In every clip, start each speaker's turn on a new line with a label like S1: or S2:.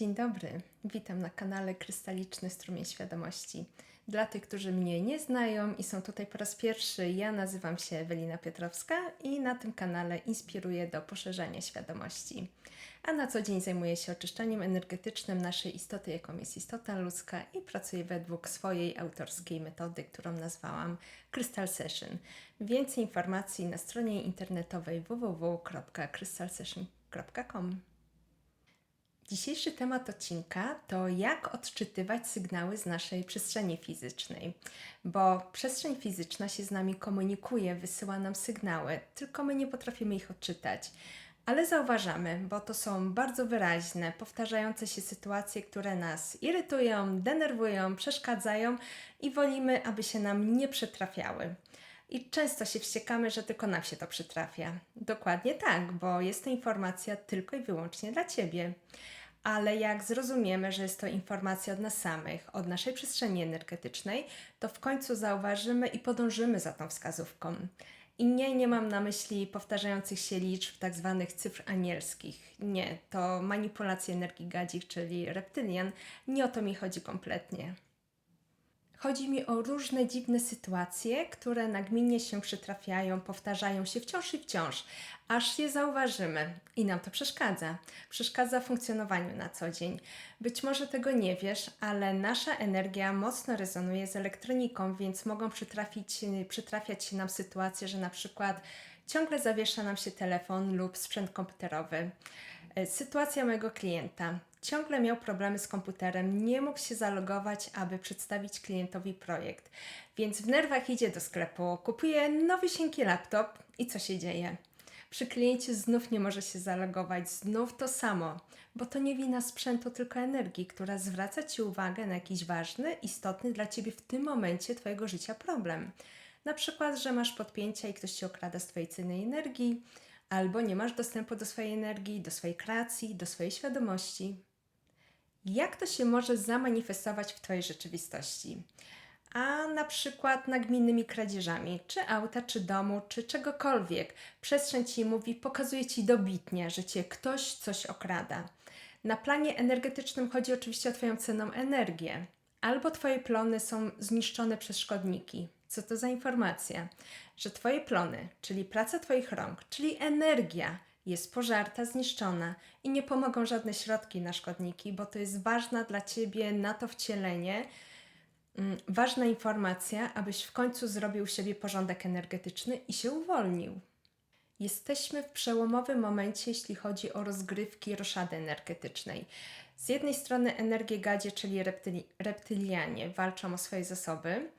S1: Dzień dobry, witam na kanale Krystaliczny Strumień Świadomości. Dla tych, którzy mnie nie znają i są tutaj po raz pierwszy, ja nazywam się Ewelina Piotrowska i na tym kanale inspiruję do poszerzania świadomości. A na co dzień zajmuję się oczyszczaniem energetycznym naszej istoty, jaką jest istota ludzka i pracuję według swojej autorskiej metody, którą nazwałam Crystal Session. Więcej informacji na stronie internetowej www.crystalsession.com. Dzisiejszy temat odcinka to jak odczytywać sygnały z naszej przestrzeni fizycznej, bo przestrzeń fizyczna się z nami komunikuje, wysyła nam sygnały, tylko my nie potrafimy ich odczytać. Ale zauważamy, bo to są bardzo wyraźne, powtarzające się sytuacje, które nas irytują, denerwują, przeszkadzają i wolimy, aby się nam nie przytrafiały. I często się wściekamy, że tylko nam się to przytrafia. Dokładnie tak, bo jest to informacja tylko i wyłącznie dla Ciebie ale jak zrozumiemy, że jest to informacja od nas samych, od naszej przestrzeni energetycznej, to w końcu zauważymy i podążymy za tą wskazówką. I nie, nie mam na myśli powtarzających się liczb, tak zwanych cyfr anielskich. Nie, to manipulacje energii gadzich, czyli reptylian. Nie o to mi chodzi kompletnie. Chodzi mi o różne dziwne sytuacje, które nagminnie się przytrafiają, powtarzają się wciąż i wciąż, aż je zauważymy i nam to przeszkadza. Przeszkadza funkcjonowaniu na co dzień. Być może tego nie wiesz, ale nasza energia mocno rezonuje z elektroniką, więc mogą przytrafić, przytrafiać się nam sytuacje, że na przykład ciągle zawiesza nam się telefon lub sprzęt komputerowy. E, sytuacja mojego klienta. Ciągle miał problemy z komputerem, nie mógł się zalogować, aby przedstawić klientowi projekt. Więc w nerwach idzie do sklepu, kupuje nowysieńki laptop i co się dzieje? Przy kliencie znów nie może się zalogować, znów to samo, bo to nie wina sprzętu, tylko energii, która zwraca Ci uwagę na jakiś ważny, istotny dla Ciebie w tym momencie Twojego życia problem. Na przykład, że masz podpięcia i ktoś Ci okrada z Twojej cennej energii, albo nie masz dostępu do swojej energii, do swojej kreacji, do swojej świadomości. Jak to się może zamanifestować w Twojej rzeczywistości? A na przykład nagminnymi kradzieżami, czy auta, czy domu, czy czegokolwiek. Przestrzeń Ci mówi, pokazuje Ci dobitnie, że Cię ktoś coś okrada. Na planie energetycznym chodzi oczywiście o Twoją cenną energię. Albo Twoje plony są zniszczone przez szkodniki. Co to za informacja? Że Twoje plony, czyli praca Twoich rąk, czyli energia, jest pożarta, zniszczona i nie pomogą żadne środki na szkodniki, bo to jest ważna dla Ciebie na to wcielenie, mm, ważna informacja, abyś w końcu zrobił siebie porządek energetyczny i się uwolnił. Jesteśmy w przełomowym momencie, jeśli chodzi o rozgrywki roszady energetycznej. Z jednej strony energie gadzie, czyli reptyli, reptylianie, walczą o swoje zasoby,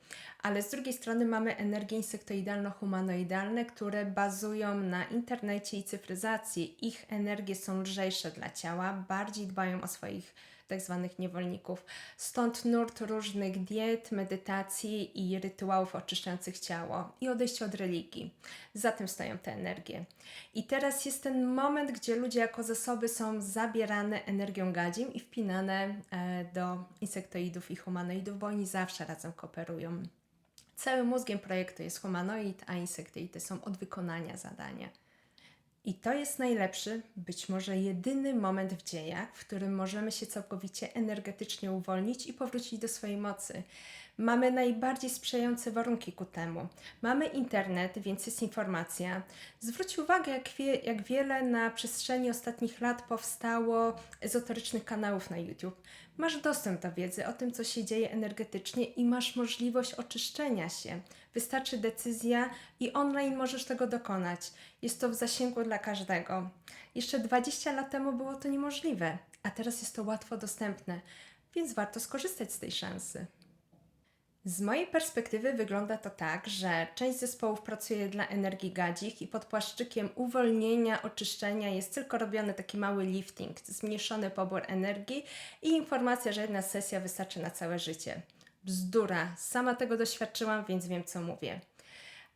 S1: ale z drugiej strony mamy energie insektoidalno-humanoidalne, które bazują na internecie i cyfryzacji. Ich energie są lżejsze dla ciała, bardziej dbają o swoich tak zwanych niewolników. Stąd nurt różnych diet, medytacji i rytuałów oczyszczających ciało i odejście od religii. Za tym stoją te energie. I teraz jest ten moment, gdzie ludzie jako zasoby są zabierane energią gadzim i wpinane e, do insektoidów i humanoidów, bo oni zawsze razem kooperują. Całym mózgiem projektu jest humanoid, a insektoidy są od wykonania zadania. I to jest najlepszy, być może jedyny moment w dziejach, w którym możemy się całkowicie energetycznie uwolnić i powrócić do swojej mocy. Mamy najbardziej sprzyjające warunki ku temu. Mamy internet, więc jest informacja. Zwróć uwagę, jak, wie, jak wiele na przestrzeni ostatnich lat powstało ezoterycznych kanałów na YouTube. Masz dostęp do wiedzy o tym, co się dzieje energetycznie i masz możliwość oczyszczenia się. Wystarczy decyzja i online możesz tego dokonać. Jest to w zasięgu dla każdego. Jeszcze 20 lat temu było to niemożliwe, a teraz jest to łatwo dostępne, więc warto skorzystać z tej szansy. Z mojej perspektywy wygląda to tak, że część zespołów pracuje dla energii gadzich i pod płaszczykiem uwolnienia, oczyszczenia jest tylko robiony taki mały lifting, zmniejszony pobór energii i informacja, że jedna sesja wystarczy na całe życie. Bzdura, sama tego doświadczyłam, więc wiem co mówię.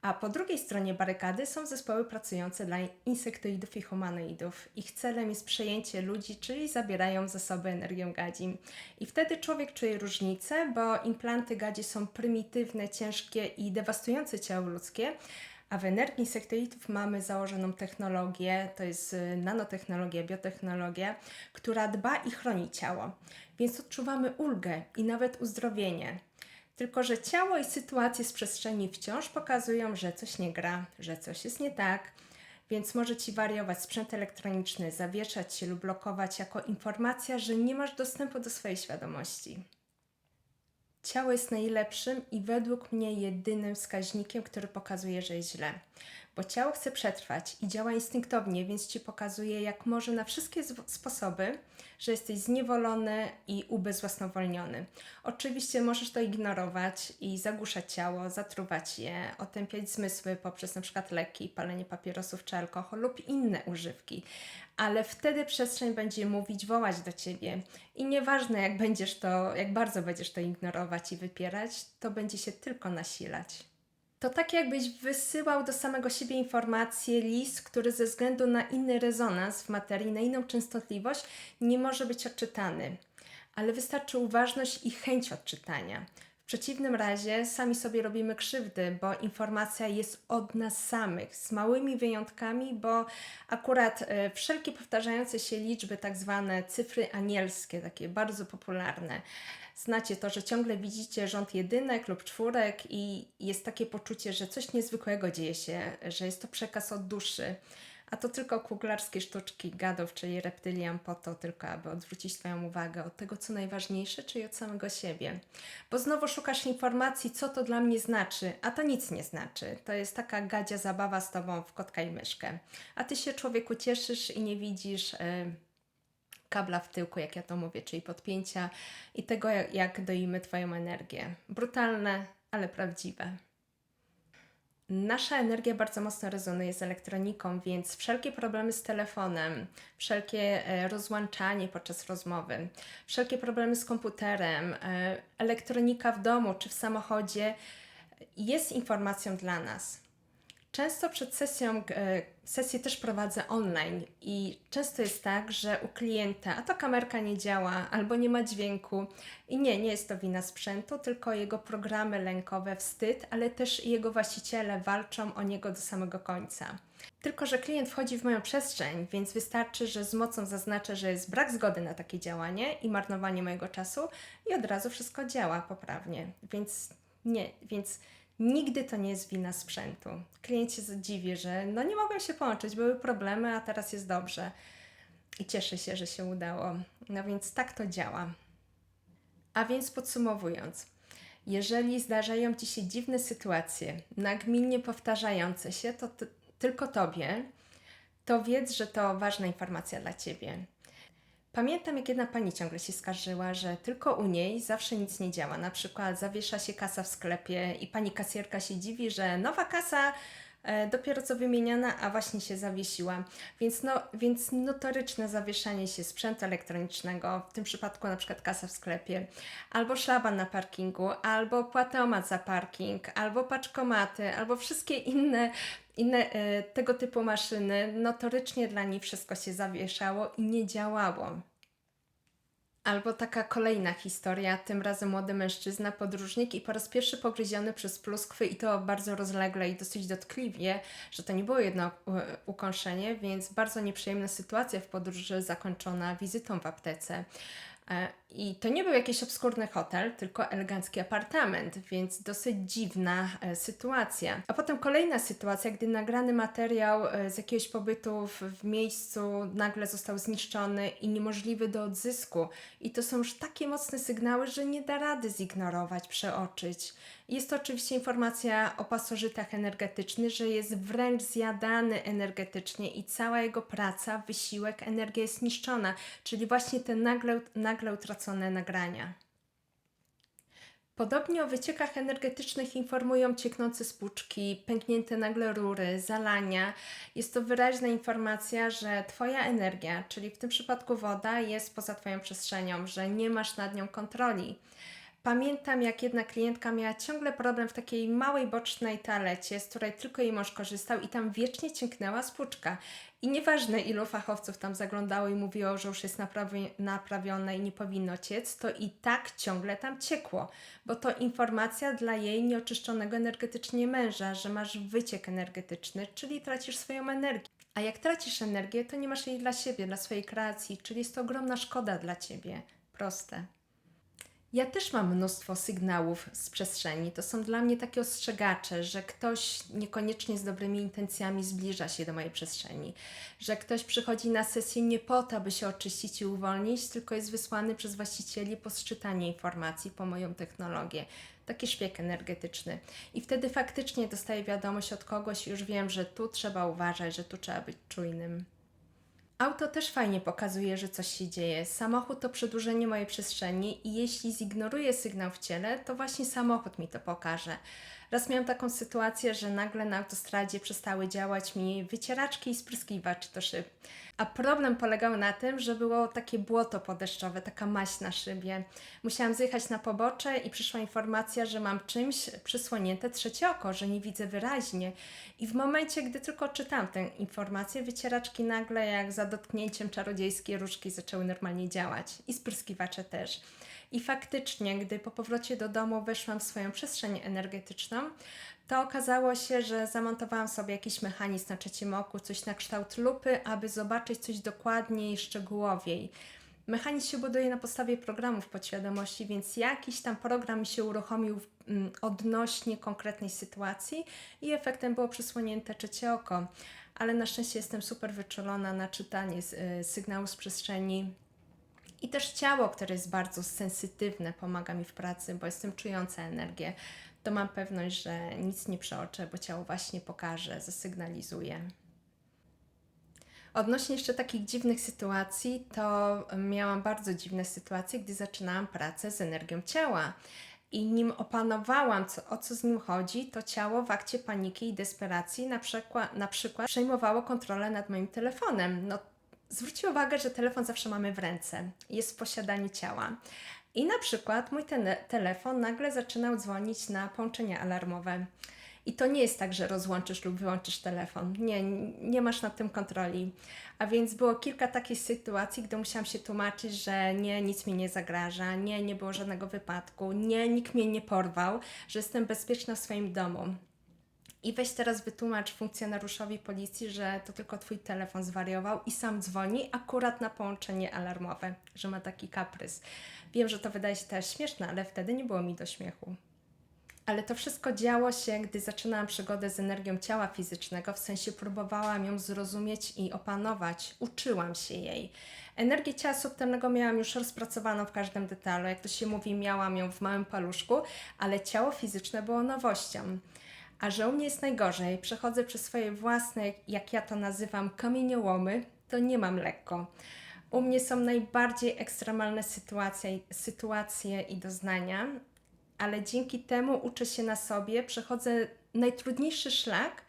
S1: A po drugiej stronie barykady są zespoły pracujące dla insektoidów i humanoidów. Ich celem jest przejęcie ludzi, czyli zabierają zasoby energią gadzi. I wtedy człowiek czuje różnicę, bo implanty gadzi są prymitywne, ciężkie i dewastujące ciało ludzkie, A w energii sektoritów mamy założoną technologię, to jest y, nanotechnologia, biotechnologia, która dba i chroni ciało. Więc odczuwamy ulgę i nawet uzdrowienie. Tylko, że ciało i sytuacje z przestrzeni wciąż pokazują, że coś nie gra, że coś jest nie tak, więc może ci wariować sprzęt elektroniczny, zawieszać się lub blokować jako informacja, że nie masz dostępu do swojej świadomości. Ciało jest najlepszym i według mnie jedynym wskaźnikiem, który pokazuje, że jest źle. Bo ciało chce przetrwać i działa instynktownie, więc ci pokazuje, jak może na wszystkie sposoby, że jesteś zniewolony i ubezwłasnowolniony. Oczywiście możesz to ignorować i zagłuszać ciało, zatruwać je, otępiać zmysły poprzez przykład leki, palenie papierosów czy alkohol lub inne używki. Ale wtedy przestrzeń będzie mówić, wołać do ciebie. I nieważne, jak będziesz to, jak bardzo będziesz to ignorować i wypierać, to będzie się tylko nasilać. To tak jakbyś wysyłał do samego siebie informację, list, który ze względu na inny rezonans w materii, na inną częstotliwość, nie może być odczytany. Ale wystarczy uważność i chęć odczytania. Przeciwnym razie sami sobie robimy krzywdy, bo informacja jest od nas samych, z małymi wyjątkami, bo akurat y, wszelkie powtarzające się liczby, tak zwane cyfry anielskie, takie bardzo popularne, znacie to, że ciągle widzicie rząd jedynek lub czwórek i jest takie poczucie, że coś niezwykłego dzieje się, że jest to przekaz od duszy. A to tylko kuglarskie sztuczki gadów, czyli reptylian po to tylko, aby odwrócić Twoją uwagę od tego, co najważniejsze, czyli od samego siebie. Bo znowu szukasz informacji, co to dla mnie znaczy, a to nic nie znaczy. To jest taka gadzia zabawa z Tobą w kotka i myszkę. A Ty się człowieku cieszysz i nie widzisz... Yy, kabla w tyłku, jak ja to mówię, czyli podpięcia i tego, jak, jak doimy Twoją energię. Brutalne, ale prawdziwe. Nasza energia bardzo mocno rezonuje z elektroniką, więc wszelkie problemy z telefonem, wszelkie e, rozłączanie podczas rozmowy, wszelkie problemy z komputerem, e, elektronika w domu czy w samochodzie jest informacją dla nas. Często przed sesją, e, sesję też prowadzę online i często jest tak, że u klienta, a to kamerka nie działa albo nie ma dźwięku i nie, nie jest to wina sprzętu, tylko jego programy lękowe, wstyd, ale też jego właściciele walczą o niego do samego końca. Tylko, że klient wchodzi w moją przestrzeń, więc wystarczy, że z mocą zaznaczę, że jest brak zgody na takie działanie i marnowanie mojego czasu i od razu wszystko działa poprawnie. Więc nie, więc Nigdy to nie jest wina sprzętu. Klient się zadziwi, że no nie mogłem się połączyć, były problemy, a teraz jest dobrze. I cieszę się, że się udało. No więc tak to działa. A więc podsumowując, jeżeli zdarzają Ci się dziwne sytuacje, nagminnie powtarzające się, to tylko Tobie, to wiedz, że to ważna informacja dla Ciebie. Pamiętam, jak jedna pani ciągle się skarżyła, że tylko u niej zawsze nic nie działa. Na przykład zawiesza się kasa w sklepie i pani kasjerka się dziwi, że nowa kasa e, dopiero co wymieniana, a właśnie się zawiesiła. Więc, no, więc notoryczne zawieszanie się sprzętu elektronicznego, w tym przypadku na przykład kasa w sklepie, albo szlaban na parkingu, albo płatomat za parking, albo paczkomaty, albo wszystkie inne inne e, tego typu maszyny, notorycznie dla nich wszystko się zawieszało i nie działało. Albo taka kolejna historia, tym razem młody mężczyzna, podróżnik i po raz pierwszy pogryziony przez pluskwy i to bardzo rozlegle i dosyć dotkliwie, że to nie było jedno e, ukąszenie, więc bardzo nieprzyjemna sytuacja w podróży zakończona wizytą w aptece. E, I to nie był jakiś obskurny hotel, tylko elegancki apartament, więc dosyć dziwna e, sytuacja. A potem kolejna sytuacja, gdy nagrany materiał e, z jakiegoś pobytu w, miejscu nagle został zniszczony i niemożliwy do odzysku. I to są już takie mocne sygnały, że nie da rady zignorować, przeoczyć. Jest to oczywiście informacja o pasożytach energetycznych, że jest wręcz zjadany energetycznie i cała jego praca, wysiłek, energia jest zniszczona, czyli właśnie te nagle, nagle utracone nagrania. Podobnie o wyciekach energetycznych informują cieknące spuczki, pęknięte nagle rury, zalania. Jest to wyraźna informacja, że Twoja energia, czyli w tym przypadku woda, jest poza Twoją przestrzenią, że nie masz nad nią kontroli. Pamiętam, jak jedna klientka miała ciągle problem w takiej małej bocznej toalecie, z której tylko jej mąż korzystał i tam wiecznie ciągnęła spłuczka. I nieważne ilu fachowców tam zaglądało i mówiło, że już jest naprawi- naprawione i nie powinno ciec, to i tak ciągle tam ciekło, bo to informacja dla jej nieoczyszczonego energetycznie męża, że masz wyciek energetyczny, czyli tracisz swoją energię. A jak tracisz energię, to nie masz jej dla siebie, dla swojej kreacji, czyli jest to ogromna szkoda dla ciebie. Proste. Ja też mam mnóstwo sygnałów z przestrzeni. To są dla mnie takie ostrzegacze, że ktoś niekoniecznie z dobrymi intencjami zbliża się do mojej przestrzeni, że ktoś przychodzi na sesję nie po to, aby się oczyścić i uwolnić, tylko jest wysłany przez właścicieli po sczytanie informacji, po moją technologię. Taki szpieg energetyczny. I wtedy faktycznie dostaję wiadomość od kogoś i już wiem, że tu trzeba uważać, że tu trzeba być czujnym. Auto też fajnie pokazuje, że coś się dzieje. Samochód to przedłużenie mojej przestrzeni i jeśli zignoruję sygnał w ciele, to właśnie samochód mi to pokaże. Raz miałam taką sytuację, że nagle na autostradzie przestały działać mi wycieraczki i spryskiwacz do szyb. A problem polegał na tym, że było takie błoto podeszczowe, taka maść na szybie. Musiałam zjechać na pobocze i przyszła informacja, że mam czymś przysłonięte trzecie oko, że nie widzę wyraźnie. I w momencie, gdy tylko czytam tę informację, wycieraczki nagle jak za dotknięciem czarodziejskiej różki zaczęły normalnie działać. I spryskiwacze też. I faktycznie, gdy po powrocie do domu weszłam w swoją przestrzeń energetyczną, to okazało się, że zamontowałam sobie jakiś mechanizm na trzecim oku, coś na kształt lupy, aby zobaczyć coś dokładniej, szczegółowiej. Mechanizm się buduje na podstawie programów podświadomości, więc jakiś tam program się uruchomił mm, odnośnie konkretnej sytuacji i efektem było przysłonięte trzecie oko. Ale na szczęście jestem super wyczulona na czytanie y, sygnału z przestrzeni, i też ciało, które jest bardzo sensytywne, pomaga mi w pracy, bo jestem czująca energię. To mam pewność, że nic nie przeoczę, bo ciało właśnie pokaże, zasygnalizuje. Odnośnie jeszcze takich dziwnych sytuacji, to miałam bardzo dziwne sytuacje, gdy zaczynałam pracę z energią ciała. I nim opanowałam, co, o co z nim chodzi, to ciało w akcie paniki i desperacji na przykład, na przykład przejmowało kontrolę nad moim telefonem. No, zwróćcie uwagę, że telefon zawsze mamy w ręce, jest w posiadaniu ciała. I na przykład mój te telefon nagle zaczynał dzwonić na połączenia alarmowe. I to nie jest tak, że rozłączysz lub wyłączysz telefon. Nie, nie masz nad tym kontroli. A więc było kilka takich sytuacji, gdy musiałam się tłumaczyć, że nie, nic mi nie zagraża, nie, nie było żadnego wypadku, nie, nikt mnie nie porwał, że jestem bezpieczna w swoim domu. I weź teraz wytłumacz funkcjonariuszowi policji, że to tylko twój telefon zwariował i sam dzwoni akurat na połączenie alarmowe, że ma taki kaprys. Wiem, że to wydaje się teraz śmieszne, ale wtedy nie było mi do śmiechu. Ale to wszystko działo się, gdy zaczynałam przygodę z energią ciała fizycznego, w sensie próbowałam ją zrozumieć i opanować, uczyłam się jej. Energię ciała subtelnego miałam już rozpracowaną w każdym detalu, jak to się mówi, miałam ją w małym paluszku, ale ciało fizyczne było nowością. A że u mnie jest najgorzej, przechodzę przez swoje własne, jak ja to nazywam, kamieniołomy, to nie mam lekko. U mnie są najbardziej ekstremalne sytuacje, sytuacje i doznania, ale dzięki temu uczę się na sobie, przechodzę najtrudniejszy szlak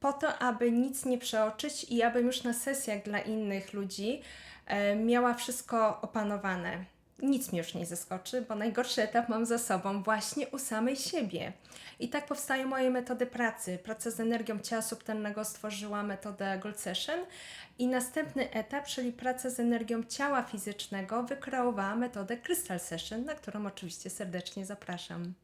S1: po to, aby nic nie przeoczyć i abym już na sesjach dla innych ludzi e, miała wszystko opanowane nic mnie już nie zaskoczy, bo najgorszy etap mam za sobą właśnie u samej siebie. I tak powstają moje metody pracy. Praca z energią ciała subtelnego stworzyła metodę Gold Session i następny etap, czyli praca z energią ciała fizycznego, wykreowała metodę Crystal Session, na którą oczywiście serdecznie zapraszam.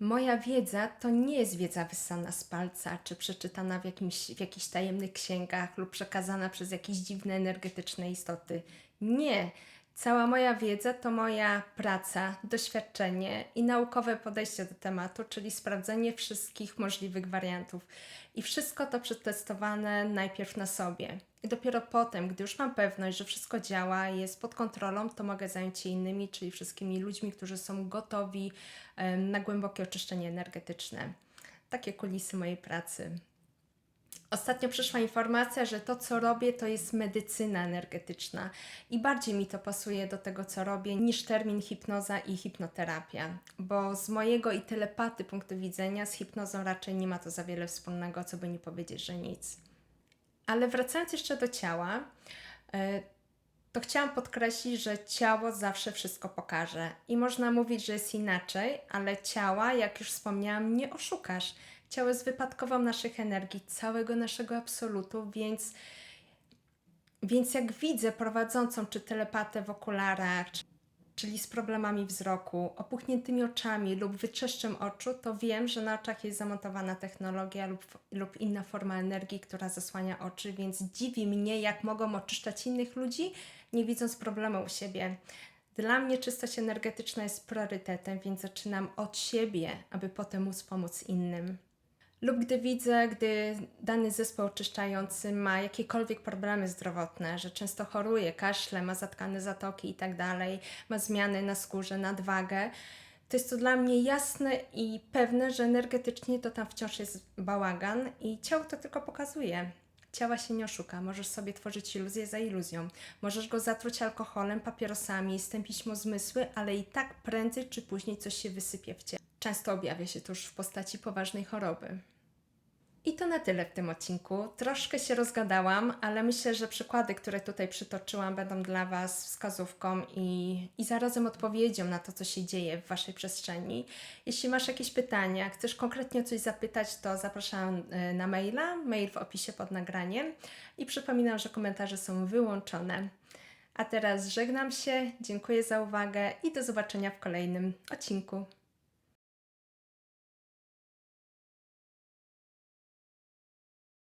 S1: Moja wiedza to nie jest wiedza wyssana z palca, czy przeczytana w, jakimś, w jakichś tajemnych księgach lub przekazana przez jakieś dziwne energetyczne istoty. Nie, Cała moja wiedza to moja praca, doświadczenie i naukowe podejście do tematu, czyli sprawdzenie wszystkich możliwych wariantów. I wszystko to przetestowane najpierw na sobie. I dopiero potem, gdy już mam pewność, że wszystko działa, jest pod kontrolą, to mogę zająć się innymi, czyli wszystkimi ludźmi, którzy są gotowi na głębokie oczyszczenie energetyczne. Takie kulisy mojej pracy. Ostatnio przyszła informacja, że to, co robię, to jest medycyna energetyczna i bardziej mi to pasuje do tego, co robię, niż termin hipnoza i hipnoterapia, bo z mojego i telepaty punktu widzenia z hipnozą raczej nie ma to za wiele wspólnego, co by nie powiedzieć, że nic. Ale wracając jeszcze do ciała, e, to chciałam podkreślić, że ciało zawsze wszystko pokaże. I można mówić, że jest inaczej, ale ciała, jak już wspomniałam, nie oszukasz. Ciało jest wypadkową naszych energii, całego naszego absolutu, więc, więc jak widzę prowadzącą czy telepatę w okularach, czy, czyli z problemami wzroku, opuchniętymi oczami lub wytrzeszczem oczu, to wiem, że na oczach jest zamontowana technologia lub, lub inna forma energii, która zasłania oczy, więc dziwi mnie, jak mogą oczyszczać innych ludzi, nie widząc problemu u siebie. Dla mnie czystość energetyczna jest priorytetem, więc zaczynam od siebie, aby potem móc pomóc innym. Lub gdy widzę, gdy dany zespół oczyszczający ma jakiekolwiek problemy zdrowotne, że często choruje, kaszle, ma zatkane zatoki i tak ma zmiany na skórze, nadwagę, to jest to dla mnie jasne i pewne, że energetycznie to tam wciąż jest bałagan i ciało to tylko pokazuje. Ciała się nie oszuka, możesz sobie tworzyć iluzję za iluzją. Możesz go zatruć alkoholem, papierosami, stępić mu zmysły, ale i tak prędzej czy później coś się wysypie w ciele. Często objawia się to już w postaci poważnej choroby. I to na tyle w tym odcinku. Troszkę się rozgadałam, ale myślę, że przykłady, które tutaj przytoczyłam, będą dla Was wskazówką i, i zarazem odpowiedzią na to, co się dzieje w Waszej przestrzeni. Jeśli masz jakieś pytania, chcesz konkretnie o coś zapytać, to zapraszam e, na maila, mail w opisie pod nagraniem i przypominam, że komentarze są wyłączone. A teraz żegnam się, dziękuję za uwagę i do zobaczenia w kolejnym odcinku.